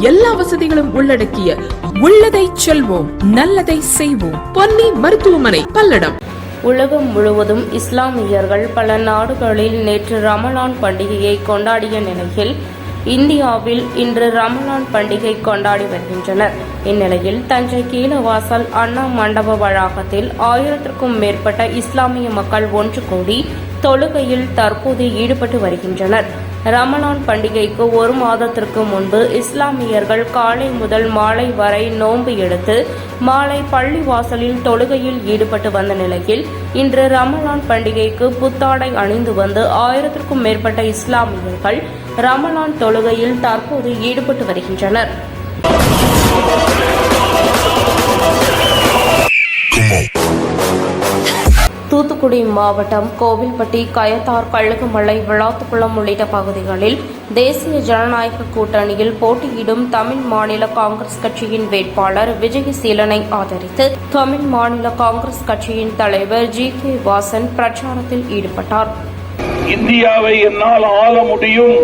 எல்லா வசதிகளும் உள்ளடக்கிய உள்ளதை செல்வோம் நல்லதை செய்வோம். பொன்னி மருத்துவமனை பல்லடம். உலகம் முழுவதும் இஸ்லாமியர்கள் பல நாடுகளில் நேற்று ரமலான் பண்டிகையை கொண்டாடிய நிலையில் இந்தியாவில் இன்று ரமலான் பண்டிகை கொண்டாடி வருகின்றனர். இந்நிலையில் தஞ்சை கீழவாசல் அண்ணா மண்டப வளாகத்தில் ஆயிரத்திற்கும் மேற்பட்ட இஸ்லாமிய மக்கள் ஒன்று கூடி தொழுகையில் தற்போது ஈடுபட்டு வருகின்றனர். ரமலான் பண்டிகைக்கு ஒரு மாதத்திற்கு முன்பு இஸ்லாமியர்கள் காலை முதல் மாலை வரை நோன்பு எடுத்து மாலை பள்ளி வாசலில் தொழுகையில் ஈடுபட்டு வந்த நிலையில் இன்று ரமலான் பண்டிகைக்கு புத்தாடை அணிந்து வந்து ஆயிரத்திற்கும் மேற்பட்ட இஸ்லாமியர்கள் ரமலான் தொழுகையில் தற்போது ஈடுபட்டு வருகின்றனர். தூத்துக்குடி மாவட்டம் கோவில்பட்டி கயத்தார் கழுகுமலை விளாத்துக்குளம் உள்ளிட்ட பகுதிகளில் தேசிய ஜனநாயக கூட்டணியில் போட்டியிடும் தமிழ் மாநில காங்கிரஸ் கட்சியின் வேட்பாளர் விஜயசீலனை ஆதரித்து தமிழ் மாநில காங்கிரஸ் கட்சியின் தலைவர் ஜி. கே. வாசன் பிரச்சாரத்தில் ஈடுபட்டார். இந்தியாவை என்னால் ஆள முடியும்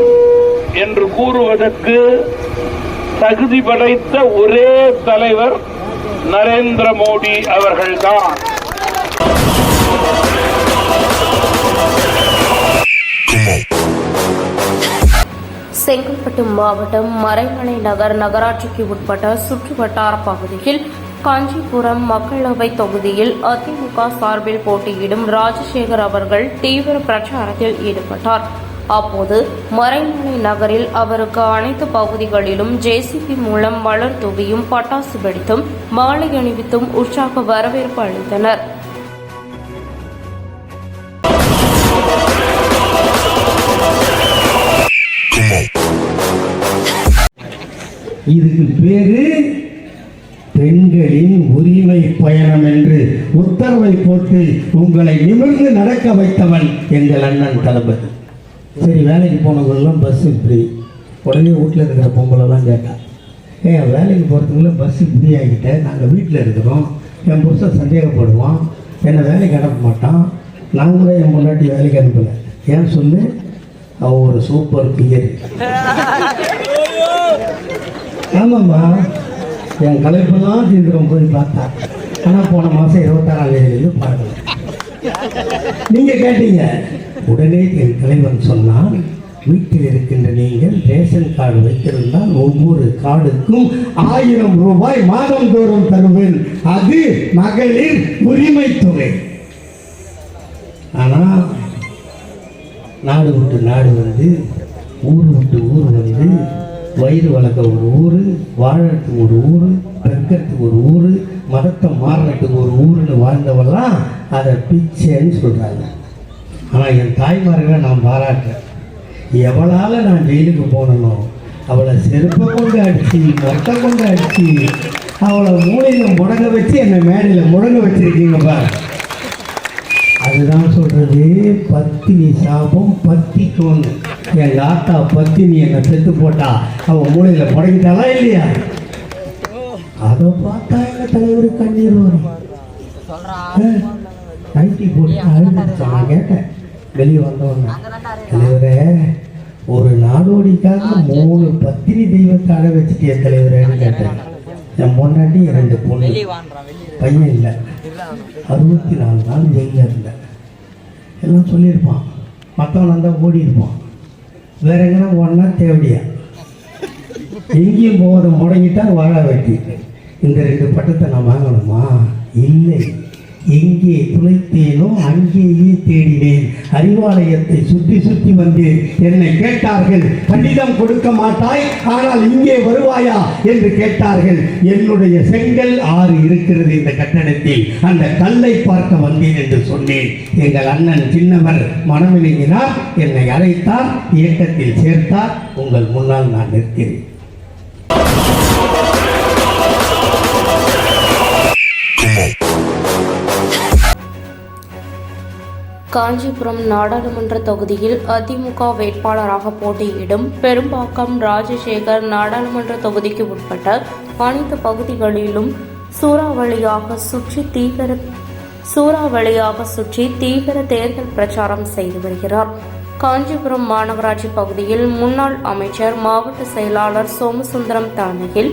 என்று கூறுவதற்கு தகுதி படைத்த ஒரே தலைவர் நரேந்திர மோடி அவர்கள்தான். செங்கல்பட்டு மாவட்டம் மறைமலை நகர் நகராட்சிக்கு உட்பட்ட சுற்று வட்டார பகுதியில் காஞ்சிபுரம் மக்களவை தொகுதியில் அதிமுக சார்பில் போட்டியிடும் ராஜசேகர் அவர்கள் தீவிர பிரச்சாரத்தில் ஈடுபட்டார். அப்போது மறைமலை நகரில் அவருக்கு அனைத்து பகுதிகளிலும் ஜேசிபி மூலம் மலர் தூவியும் பட்டாசு வெடித்தும் மாலை அணிவித்தும் உற்சாக வரவேற்பு அளித்தனர். இதுக்கு பேரு பெண்களின் உரிமை பயணம் என்று உத்தரவை போட்டு உங்களை நிமிர்ந்து நடக்க வைத்தவன் எங்கள் அண்ணன் தளபதி. சரி வேலைக்கு போனவங்களெல்லாம் பஸ் இப்படி உடனே வீட்டில் இருக்கிற பொம்பளைலாம் கேட்டான் ஏன் வேலைக்கு போகிறதுக்குள்ள பஸ் இப்படி ஆகிட்டேன் நாங்கள் வீட்டில் இருக்கிறோம். என் புருஷன் சந்தேகப்படுவான். என்னை வேலைக்கு அனுப்ப மாட்டான். நான் கூட என் முன்னாடி வேலைக்கு அனுப்பலை. ஏன் சொல்லு? அவன் ஒரு சூப்பர் பியர் ஆமாம்மா. என் கலைப்பெல்லாம் தீர்க்கிறோம் போய் பார்த்தா. ஆனால் போன மாதம் இருபத்தாறாம் தேதியிலேருந்து பார்க்கல நீங்கள் கேட்டீங்க. உடனே என் தலைவன் சொன்னான் வீட்டில் இருக்கின்ற நீங்கள் ரேஷன் கார்டு வைத்திருந்தால் ஒவ்வொரு கார்டுக்கும் ஆயிரம் ரூபாய் மாதந்தோறும் தருவேன். அது மகளிர் உரிமை தொகை. ஆனால் நாடு விட்டு நாடு வந்து ஊர் விட்டு ஊர் வந்து வயிறு வளர்க்க ஒரு ஊர் வாழறதுக்கு ஒரு ஊர் பெருக்கிறதுக்கு ஒரு ஊர் மதத்தை மாறுறதுக்கு ஒரு ஊர்னு வாழ்ந்தவெல்லாம் அதை பிச்சைன்னு சொல்கிறாங்க ஆனால் என் தாய்மார்களை நான் பாராட்டுறேன் எவளால் நான் ஜெயிலுக்கு போனனோ அவளை செருப்பை கொண்டு அடிச்சு மொட்டை கொண்டு அடிச்சு அவளை மூளையில் முடங்க வச்சு என்னை மேடையில் முடங்க வச்சுருக்கீங்கப்பா அதுதான் சொல்றது. பத்தினி சாபம் பத்திக்கும்னு எங்க ஆத்தா பத்தினி என்னை செத்து போட்டா அவ மூளையில முடங்கிட்டாளா இல்லையா? அதை பார்த்தா எங்க தலைவர் கண்ணீர் வரும். நைட்டி போட்டு அழுதுச்சு நான் கேட்டேன். வெளியே வந்தவொடனே தலைவரே ஒரு நாடோடிக்காக மூணு பத்தினி தெய்வத்தை அழ வச்சுட்டிய தலைவரேன்னு கேட்டேன். என் பொண்டாட்டி ரெண்டு பொண்ணு. பையன் இல்லை. அறுபத்தி நாலு நாள் வெளில இருந்தேன். எல்லாம் சொல்லியிருப்பான். மற்றவன் வந்தால் ஓடி இருப்பான் வேற எங்கன்னா ஒன்றா தேவடியா? எங்கேயும் போவதை முடங்கிட்டா வாழ வெட்டி. இந்த ரெண்டு பட்டத்தை நான் வாங்கணுமா? இல்லை. எங்கே துளைத்தேனோ அங்கேயே தேடினேன். அறிவாலயத்தை சுற்றி சுற்றி வந்து என்னை கேட்டார்கள் கடிதம் கொடுக்க மாட்டாய் ஆனால் இங்கே வருவாயா? என்று கேட்டார்கள். என்னுடைய செங்கல் ஆறு இருக்கிறது இந்த கட்டடத்தில் அந்த கல்லை பார்க்க வந்தேன் என்று சொன்னேன். எங்கள் அண்ணன் சின்னவர் மனமிலங்கினார் என்னை அழைத்தார். இயக்கத்தில் சேர்த்தார். உங்கள் முன்னால் நான் நிற்கிறேன். காஞ்சிபுரம் நாடாளுமன்ற தொகுதியில் அதிமுக வேட்பாளராக போட்டியிடும் பெரும்பாக்கம் ராஜசேகர் நாடாளுமன்ற தொகுதிக்கு உட்பட்ட அனைத்து பகுதிகளிலும் சூறாவளியாக சுற்றி தீவிர சூறாவளியாக சுற்றி தீவிர தேர்தல் பிரச்சாரம் செய்து வருகிறார். காஞ்சிபுரம் மாநகராட்சி பகுதியில் முன்னாள் அமைச்சர் மாவட்ட செயலாளர் சோமசுந்தரம் தலைமையில்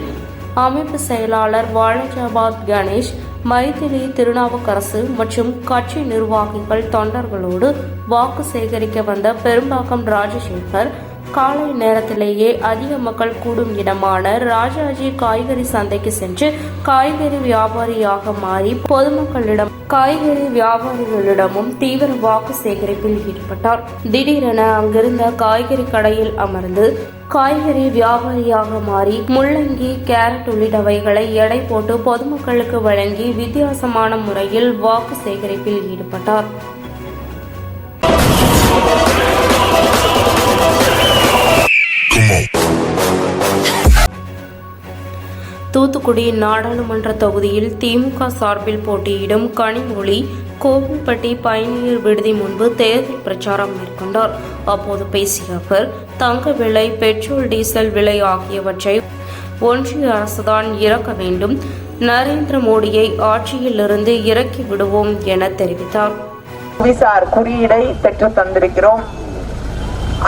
அமைப்பு செயலாளர் வாலஜாபாத் கணேஷ் மைத்திரி திருநாவுக்கரசு மற்றும் கட்சி நிர்வாகிகள் தொண்டர்களோடு வாக்கு சேகரிக்க வந்த பெரும்பாக்கம் ராஜசேகர் காலை நேரத்திலேயே அதிக மக்கள் கூடும் இடமான ராஜாஜி காய்கறி சந்தைக்கு சென்று காய்கறி வியாபாரியாக மாறி பொதுமக்களிடம் காய்கறி வியாபாரிகளிடமும் தீவிர வாக்கு சேகரிப்பில் ஈடுபட்டார். திடீரென அங்கிருந்த காய்கறி கடையில் அமர்ந்து காய்கறி வியாபாரியாக மாறி முள்ளங்கி கேரட் உள்ளிட்டவைகளை எடை போட்டு பொதுமக்களுக்கு வழங்கி வித்தியாசமான முறையில் வாக்கு சேகரிப்பில் ஈடுபட்டார். தூத்துக்குடி நாடாளுமன்ற தொகுதியில் திமுக சார்பில் போட்டியிடும் கனிமொழி கோவில்பட்டி பயணியர் விடுதி முன்பு தேர்தல் பிரச்சாரம் மேற்கொண்டார். அப்போது பேசிய அவர் தங்க விலை பெட்ரோல் டீசல் விலை ஆகியவற்றை ஒன்றிய அரசுதான் இறக்க வேண்டும். நரேந்திர மோடியை ஆட்சியிலிருந்து இறக்கி விடுவோம் என தெரிவித்தார். புவிசார் குறியீடை பெற்று தந்திருக்கிறோம்.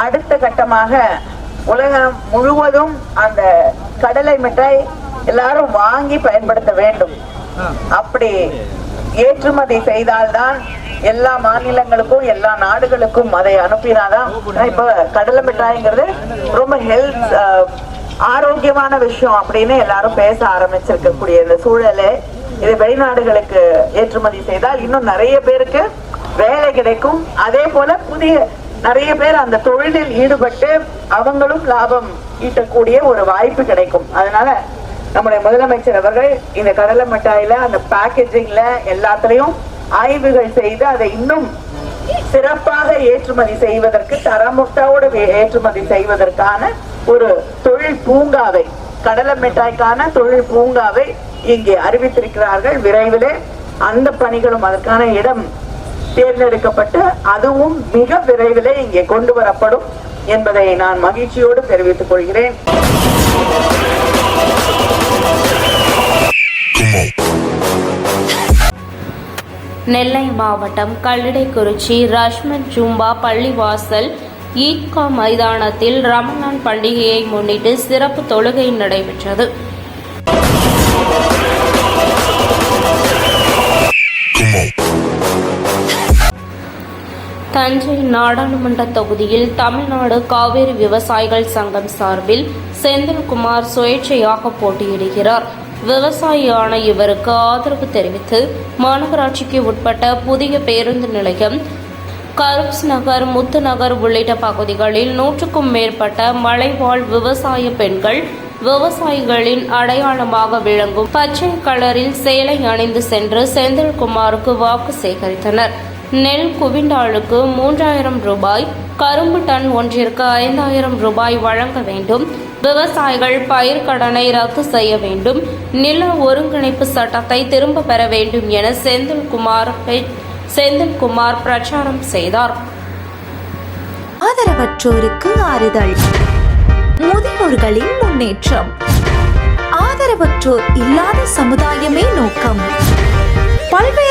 அடுத்த கட்டமாக உலகம் முழுவதும் அந்த கடலை மிட்டாய் எல்லாரும் வாங்கி பயன்படுத்த வேண்டும். அப்படி ஏற்றுமதி செய்தால்தான் எல்லா மாநிலங்களுக்கும் எல்லா நாடுகளுக்கும் அதை அனுப்பினாதான். இப்ப கடலை மிட்டாய்ங்கிறது ரொம்ப ஹெல்த் ஆரோக்கியமான விஷயம் அப்படின்னு எல்லாரும் பேச ஆரம்பிச்சிருக்கக்கூடிய இந்த சூழலே. இது வெளிநாடுகளுக்கு ஏற்றுமதி செய்தால் இன்னும் நிறைய பேருக்கு வேலை கிடைக்கும். அதே போல புதிய நிறைய பேர் அந்த தொழிலில் ஈடுபட்டு அவங்களும் லாபம் ஈட்டக்கூடிய ஒரு வாய்ப்பு கிடைக்கும். அதனால நம்முடைய முதலமைச்சர் அவர்கள் இந்த கடலை மிட்டாயில அந்த பேக்கேஜிங்ல எல்லாத்துலயும் ஆய்வுகள் செய்து அதை இன்னும் சிறப்பாக ஏற்றுமதி செய்வதற்கு தரமுட்டோடு ஏற்றுமதி செய்வதற்கான ஒரு தொழில் பூங்காவை கடலை மிட்டாய்க்கான தொழில் பூங்காவை இங்கே அறிவித்திருக்கிறார்கள். விரைவிலே அந்த பணிகளும் அதற்கான இடம் தேர்ந்தெடுக்கப்பட்டு அதுவும் மிக விரைவிலே இங்கே கொண்டு வரப்படும் என்பதை நான் மகிழ்ச்சியோடு தெரிவித்துக் கொள்கிறேன். நெல்லை மாவட்டம் கல்லிடைக்குறிச்சி ரஷ்மன் ஜும்பா பள்ளிவாசல் ஈத்கா மைதானத்தில் ரமலான் பண்டிகையை முன்னிட்டு சிறப்பு தொழுகை நடைபெற்றது. தஞ்சை நாடாளுமன்ற தொகுதியில் தமிழ்நாடு காவேரி விவசாயிகள் சங்கம் சார்பில் செந்தில்குமார் சுயேட்சையாக போட்டியிடுகிறார். விவசாயியான இவருக்கு ஆதரவு தெரிவித்து மாநகராட்சிக்கு உட்பட்ட புதிய பேருந்து நிலையம் கருப்ஸ் நகர் முத்து நகர் உள்ளிட்ட பகுதிகளில் நூற்றுக்கும் மேற்பட்ட மலைவாழ் விவசாய பெண்கள் விவசாயிகளின் அடையாளமாக விளங்கும் பச்சை கலரில் சேலை அணிந்து சென்று செந்தில்குமாருக்கு வாக்கு சேகரித்தனர். நெல் குவிண்டாளுக்கு மூன்றாயிரம் ரூபாய் கரும்பு டன் ஒன்றிற்கு ஐந்தாயிரம் ரூபாய் வழங்க வேண்டும். விவசாயிகள் பயிர் கடனை ரத்து செய்ய வேண்டும். நில ஒருங்கிணைப்பு சட்டத்தை திரும்ப பெற வேண்டும் என செந்தில்குமார் செந்தில்குமார் பிரச்சாரம் செய்தார். ஆதரவற்றோருக்கு ஆறுதல். முதியோர்களின் முன்னேற்றம். ஆதரவற்றோர் இல்லாத சமுதாயமே நோக்கம். பல்வேறு